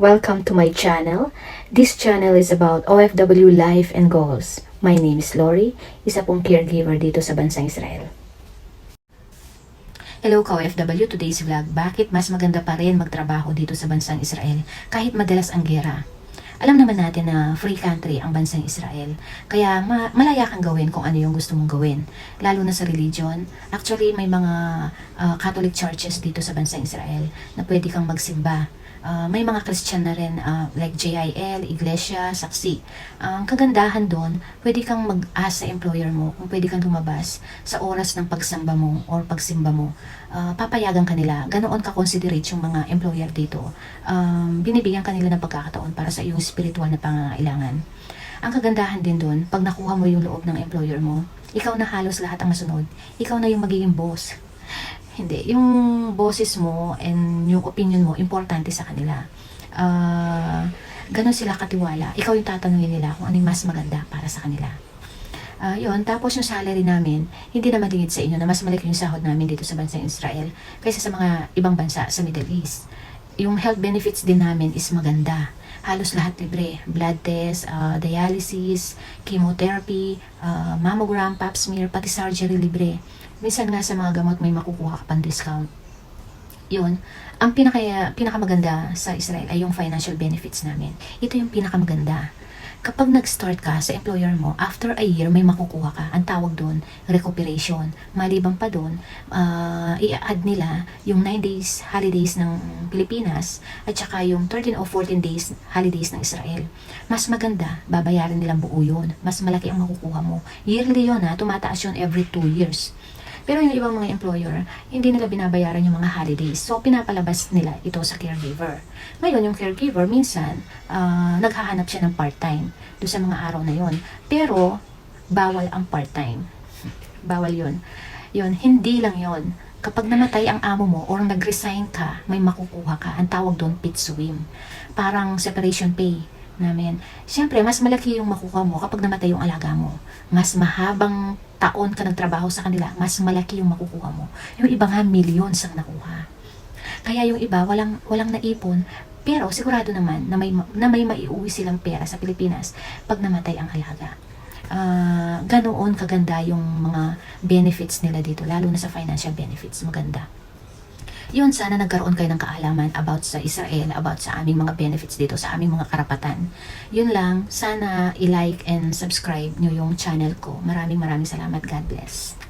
Welcome to my channel. This channel is about OFW life and goals. My name is Lori, isa pong caregiver dito sa bansang Israel. Hello ka-OFW, today's vlog. Bakit mas maganda pa rin magtrabaho dito sa bansang Israel kahit madalas ang gera? Alam naman natin na free country ang bansang Israel. Kaya ma- malaya kang gawin kung ano yung gusto mong gawin. Lalo na sa religion. Actually, may mga uh, Catholic churches dito sa bansang Israel na pwede kang magsimba. Uh, may mga Christian na rin uh, like JIL, Iglesia, Saksi. Ang kagandahan doon, pwede kang mag-ask sa employer mo kung pwede kang lumabas sa oras ng pagsamba mo or pagsimba mo. Uh, papayagan kanila. Ganoon ka-considerate yung mga employer dito. Um, binibigyan kanila ng pagkakataon para sa iyong spiritual na pangangailangan. Ang kagandahan din doon, pag nakuha mo yung loob ng employer mo, ikaw na halos lahat ang masunod. Ikaw na yung magiging boss. Hindi. Yung boses mo and yung opinion mo, importante sa kanila. Uh, ganon sila katiwala. Ikaw yung tatanungin nila kung ano yung mas maganda para sa kanila. Uh, yun, tapos yung salary namin, hindi na malingid sa inyo na mas malaki yung sahod namin dito sa bansang Israel kaysa sa mga ibang bansa sa Middle East. Yung health benefits din namin is maganda. Halos lahat libre. Blood test, uh, dialysis, chemotherapy, uh, mammogram, pap smear, pati surgery libre. Minsan nga sa mga gamot may makukuha ka pang discount. Yun. Ang pinaka, pinakamaganda sa Israel ay yung financial benefits namin. Ito yung pinakamaganda. Kapag nag-start ka sa employer mo, after a year, may makukuha ka. Ang tawag doon, recuperation. Maliban pa doon, uh, i-add nila yung 9 days holidays ng Pilipinas at saka yung 13 o 14 days holidays ng Israel. Mas maganda, babayaran nilang buo yun. Mas malaki ang makukuha mo. Yearly yun ha, tumataas yun every 2 years. Pero yung ibang mga employer, hindi nila binabayaran yung mga holidays. So, pinapalabas nila ito sa caregiver. Ngayon, yung caregiver, minsan, uh, naghahanap siya ng part-time doon sa mga araw na yon. Pero, bawal ang part-time. Bawal yon. Yon, hindi lang yon. Kapag namatay ang amo mo or nag-resign ka, may makukuha ka. Ang tawag doon, pit swim. Parang separation pay namin. Siyempre, mas malaki yung makukuha mo kapag namatay yung alaga mo. Mas mahabang taon ka nagtrabaho sa kanila, mas malaki yung makukuha mo. Yung iba nga, millions ang nakuha. Kaya yung iba, walang, walang naipon, pero sigurado naman na may, na may maiuwi silang pera sa Pilipinas pag namatay ang alaga. Uh, ganoon kaganda yung mga benefits nila dito, lalo na sa financial benefits. Maganda yun, sana nagkaroon kayo ng kaalaman about sa Israel, about sa aming mga benefits dito, sa aming mga karapatan. Yun lang, sana i-like and subscribe nyo yung channel ko. Maraming maraming salamat. God bless.